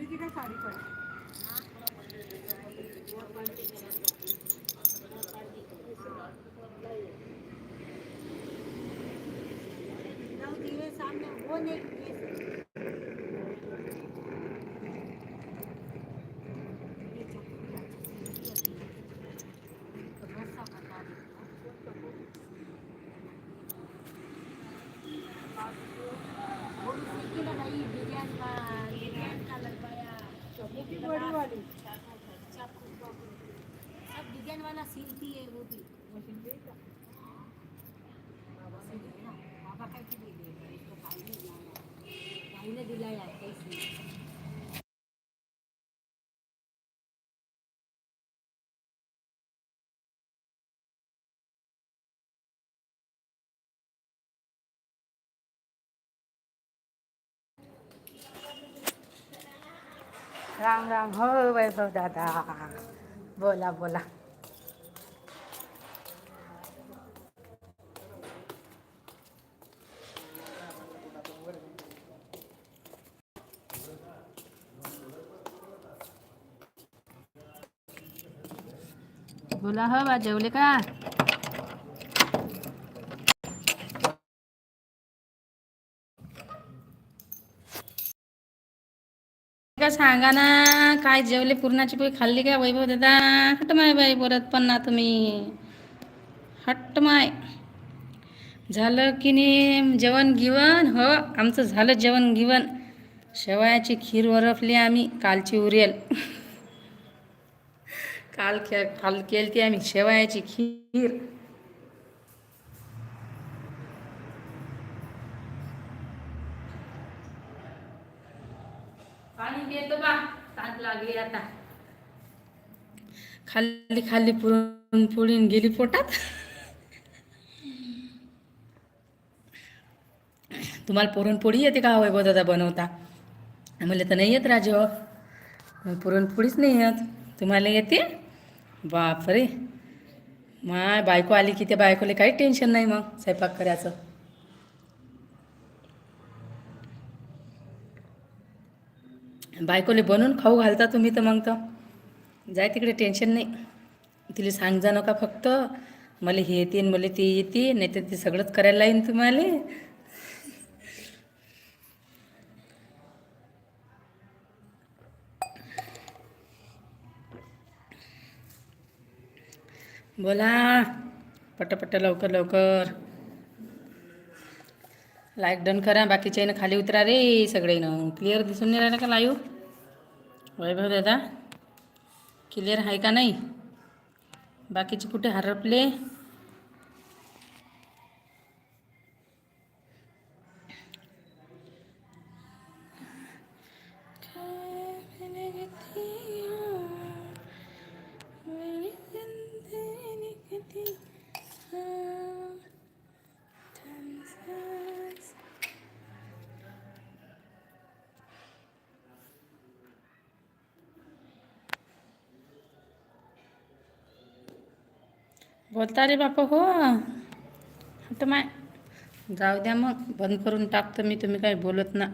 गेली ती काय साडी पण? वाला सिलती है वो भी बाबा काय की दिली इसको भाईने दिलाया भाईने दिलाया कैसे राम राम हो वैभव दादा बोला बोला बोला हो बा जेवले का? का सांगा ना काय जेवले? पुरणाची पोळी खाल्ली का वैभव दादा? हट माय बाई बोलत पण ना तुम्ही. हट्ट माय झालं की नाही? जेवण गिवण? हो आमचं झालं जेवण गिवण. शेवयाची खीर वरफली आम्ही कालची उरेल. काल खे काल केली ती आम्ही शेवयाची खीर. पाणी देतो बा लागली आता. खाल्ली गेली पोटात. तुम्हाला पुरणपोळी येते का वैभव दादा बनवता? म्हणलं तर नाही येत राजू पुरणपोळीच नाही येत. तुम्हाला येते? बापरे. माय बायको आली की त्या बायकोला काही टेन्शन नाही मग स्वयंपाक करायचं. बायकोले बनवून खाऊ घालता तुम्ही तर मग तर. जाय तिकडे टेन्शन नाही. तिला सांग जा नका फक्त. मला हे येते मला ते येते नाही तर ते सगळंच करायला येईन तुम्हाला. बोला. पटपट लवकर लवकर. लाईक डन करा. बाकीच्या खाली उतरा रे सगळे क्लिअर दिसून नाही राहिलं का लाईव वैभव दादा क्लिअर आहे का नाही? बाकीचे कुठे हरपले? बोलता रे बापा हो. आता माय जाऊ द्या मग. बंद करून टाकतो मी तुम्ही काही बोलत ना.